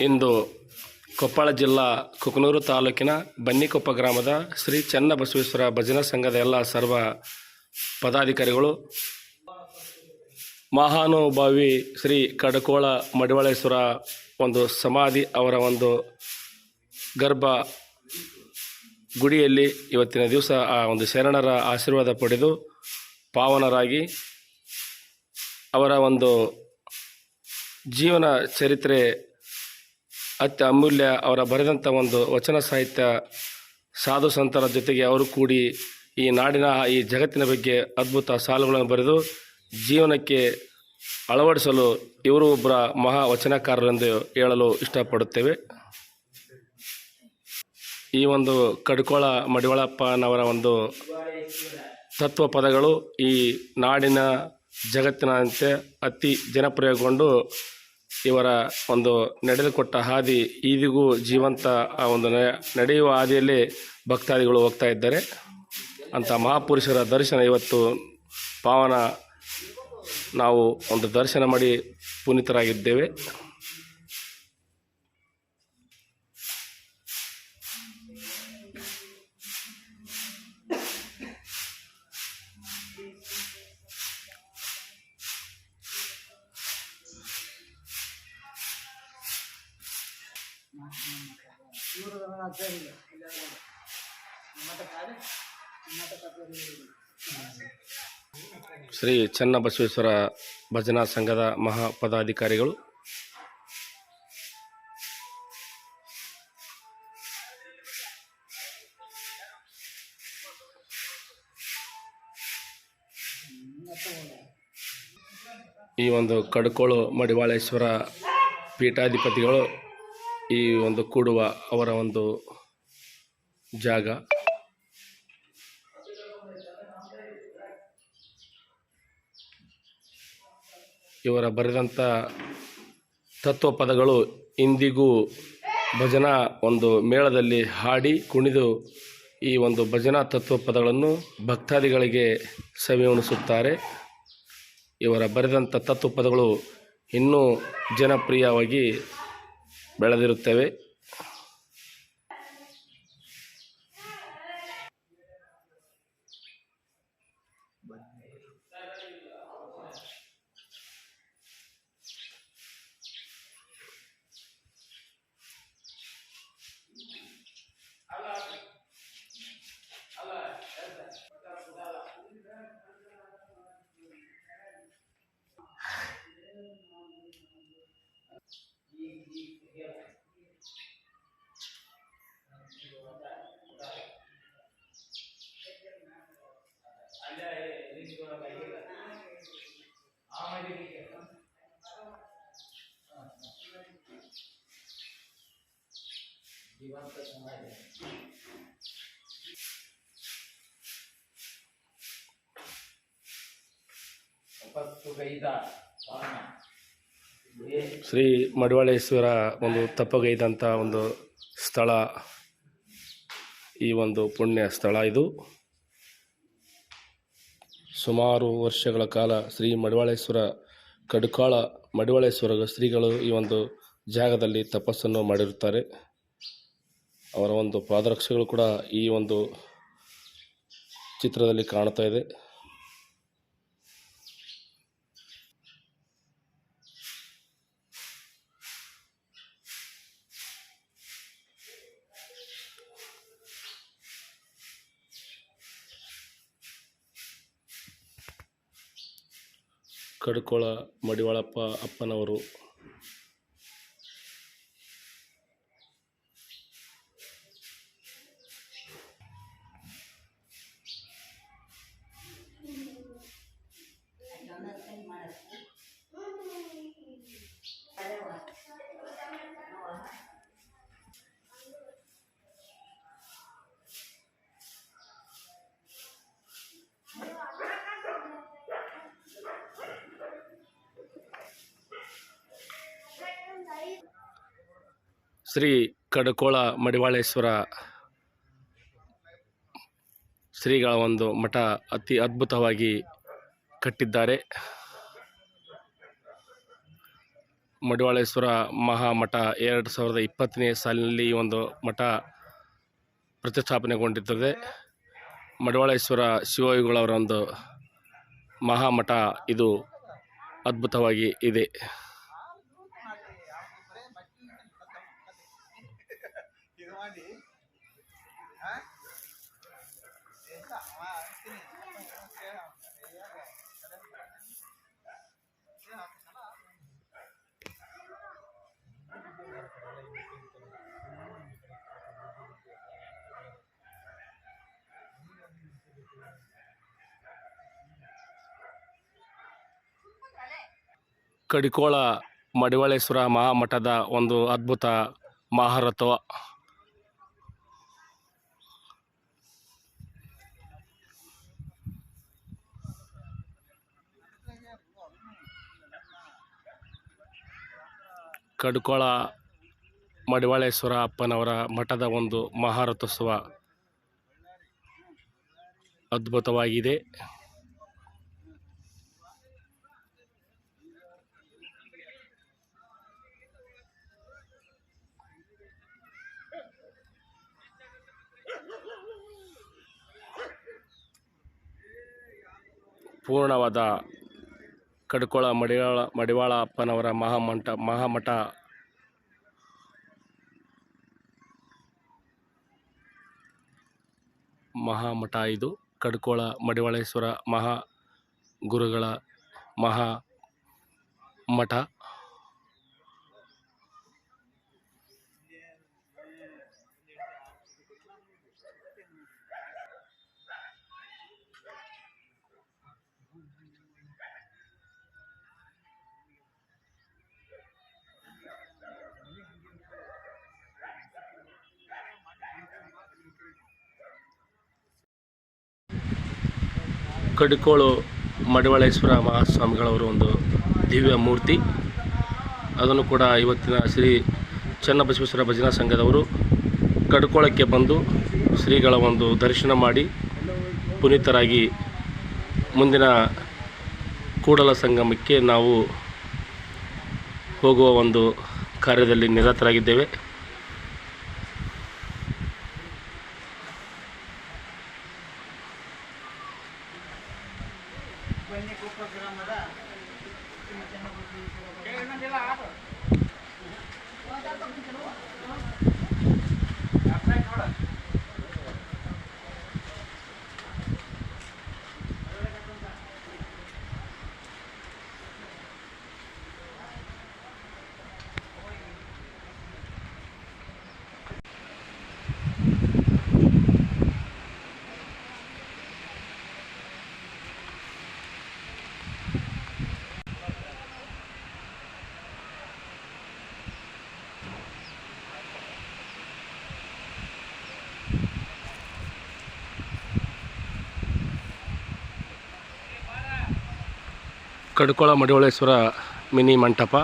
ಇಂದು ಕೊಪ್ಪಳ ಜಿಲ್ಲಾ ಕುಕನೂರು ತಾಲೂಕಿನ ಬನ್ನಿಕೊಪ್ಪ ಗ್ರಾಮದ ಶ್ರೀ ಚನ್ನಬಸವೇಶ್ವರ ಭಜನಾ ಸಂಘದ ಎಲ್ಲ ಸರ್ವ ಪದಾಧಿಕಾರಿಗಳು, ಮಹಾನುಭಾವಿ ಶ್ರೀ ಕಡಕೋಳ ಮಡಿವಾಳೇಶ್ವರ ಒಂದು ಸಮಾಧಿ ಅವರ ಒಂದು ಗರ್ಭ ಗುಡಿಯಲ್ಲಿ ಇವತ್ತಿನ ದಿವಸ ಆ ಒಂದು ಶರಣರ ಆಶೀರ್ವಾದ ಪಡೆದು ಪಾವನರಾಗಿ ಅವರ ಒಂದು ಜೀವನ ಚರಿತ್ರೆ ಅತ್ಯ ಅಮೂಲ್ಯ ಅವರ ಬರೆದಂಥ ಒಂದು ವಚನ ಸಾಹಿತ್ಯ ಸಾಧು ಸಂತರ ಜೊತೆಗೆ ಅವರು ಕೂಡಿ ಈ ನಾಡಿನ ಈ ಜಗತ್ತಿನ ಬಗ್ಗೆ ಅದ್ಭುತ ಸಾಲುಗಳನ್ನು ಬರೆದು ಜೀವನಕ್ಕೆ ಅಳವಡಿಸಲು ಇವರು ಒಬ್ಬರ ಮಹಾ ವಚನಕಾರರೆಂದು ಹೇಳಲು ಇಷ್ಟಪಡುತ್ತೇವೆ. ಈ ಒಂದು ಕಡ್ಕೋಳ ಮಡಿವಾಳಪ್ಪನವರ ಒಂದು ತತ್ವ ಪದಗಳು ಈ ನಾಡಿನ ಜಗತ್ತಿನಂತೆ ಅತಿ ಜನಪ್ರಿಯಗೊಂಡು ಇವರ ಒಂದು ನಡೆದುಕೊಟ್ಟ ಹಾದಿ ಈದಿಗೂ ಜೀವಂತ ಆ ಒಂದು ನಡೆಯುವ ಹಾದಿಯಲ್ಲಿ ಭಕ್ತಾದಿಗಳು ಹೋಗ್ತಾ ಇದ್ದಾರೆ. ಅಂಥ ಮಹಾಪುರುಷರ ದರ್ಶನ ಇವತ್ತು ಪಾವನ ನಾವು ಒಂದು ದರ್ಶನ ಮಾಡಿ ಪುನೀತರಾಗಿದ್ದೇವೆ. ಶ್ರೀ ಚನ್ನಬಸವೇಶ್ವರ ಭಜನಾ ಸಂಘದ ಮಹಾ ಪದಾಧಿಕಾರಿಗಳು. ಈ ಒಂದು ಕಡ್ಕೋಳು ಮಡಿವಾಳೇಶ್ವರ ಪೀಠಾಧಿಪತಿಗಳು ಈ ಒಂದು ಕೂಡುವ ಅವರ ಒಂದು ಜಾಗ. ಇವರ ಬರೆದಂಥ ತತ್ವ ಪದಗಳು ಇಂದಿಗೂ ಭಜನಾ ಒಂದು ಮೇಳದಲ್ಲಿ ಹಾಡಿ ಕುಣಿದು ಈ ಒಂದು ಭಜನಾ ತತ್ವ ಪದಗಳನ್ನು ಭಕ್ತಾದಿಗಳಿಗೆ ಸವಿ ಉಣಿಸುತ್ತಾರೆ. ಇವರ ಬರೆದಂಥ ತತ್ವ ಪದಗಳು ಇನ್ನೂ ಜನಪ್ರಿಯವಾಗಿ ಬೆಳೆದಿರುತ್ತವೆ. ಶ್ರೀ ಮಡಿವಾಳೇಶ್ವರ ಒಂದು ತಪ್ಪಗೈದಂಥ ಒಂದು ಸ್ಥಳ. ಈ ಒಂದು ಪುಣ್ಯ ಸ್ಥಳ ಇದು. ಸುಮಾರು ವರ್ಷಗಳ ಕಾಲ ಶ್ರೀ ಮಡಿವಾಳೇಶ್ವರ ಕಡುಕಾಳ ಮಡಿವಾಳೇಶ್ವರ ಶ್ರೀಗಳು ಈ ಒಂದು ಜಾಗದಲ್ಲಿ ತಪಸ್ಸನ್ನು ಮಾಡಿರುತ್ತಾರೆ. ಅವರ ಒಂದು ಪಾದರಕ್ಷೆಗಳು ಕೂಡ ಈ ಒಂದು ಚಿತ್ರದಲ್ಲಿ ಕಾಣ್ತಾ ಇದೆ. ಕಡ್ಕೋಳ ಮಡಿವಾಳಪ್ಪ ಅಪ್ಪನವರು ಶ್ರೀ ಕಡಕೋಳ ಮಡಿವಾಳೇಶ್ವರ ಶ್ರೀಗಳ ಒಂದು ಮಠ ಅತಿ ಅದ್ಭುತವಾಗಿ ಕಟ್ಟಿದ್ದಾರೆ. ಮಡಿವಾಳೇಶ್ವರ ಮಹಾಮಠ ಎರಡು ಸಾವಿರದ ಇಪ್ಪತ್ತನೇ ಸಾಲಿನಲ್ಲಿ ಈ ಒಂದು ಮಠ ಪ್ರತಿಷ್ಠಾಪನೆಗೊಂಡಿರುತ್ತದೆ ಮಡಿವಾಳೇಶ್ವರ ಶಿವಯೋಗಿಗಳವರ ಒಂದು ಮಹಾಮಠ ಇದು ಅದ್ಭುತವಾಗಿ ಇದು. ಕಡಿಕೋಳ ಮಡಿವಾಳೇಶ್ವರ ಮಹಾಮಠದ ಒಂದು ಅದ್ಭುತ ಮಹಾರಥವ ಕಡ್ಕೋಳ ಮಡಿವಾಳೇಶ್ವರ ಅಪ್ಪನವರ ಮಠದ ಒಂದು ಮಹಾರಥೋತ್ಸವ ಅದ್ಭುತವಾಗಿದೆ. ಪೂರ್ಣವಾದ ಕಡ್ಕೊಳ ಮಡಿವಾಳ ಮಡಿವಾಳ ಅಪ್ಪನವರ ಮಹಾಮಂಟ, ಮಹಾಮಠ. ಮಹಾಮಠ ಇದು. ಕಡ್ಕೊಳ, ಮಡಿವಾಳೇಶ್ವರ ಮಹಾ ಗುರುಗಳ ಮಹಾ ಮಠ. ಕಡಿಕೋಳು ಮಡಿವಾಳೇಶ್ವರ ಮಹಾಸ್ವಾಮಿಗಳವರು ಒಂದು ದಿವ್ಯ ಮೂರ್ತಿ. ಅದನ್ನು ಕೂಡ ಇವತ್ತಿನ ಶ್ರೀ ಚನ್ನಬಸವೇಶ್ವರ ಭಜನಾ ಸಂಘದವರು ಕಡ್ಕೋಳಕ್ಕೆ ಬಂದು ಶ್ರೀಗಳ ಒಂದು ದರ್ಶನ ಮಾಡಿ ಪುನೀತರಾಗಿ ಮುಂದಿನ ಕೂಡಲ ಸಂಗಮಕ್ಕೆ ನಾವು ಹೋಗುವ ಒಂದು ಕಾರ್ಯದಲ್ಲಿ ನಿರತರಾಗಿದ್ದೇವೆ. Kadkol Madivaleshwara mini Mantapa.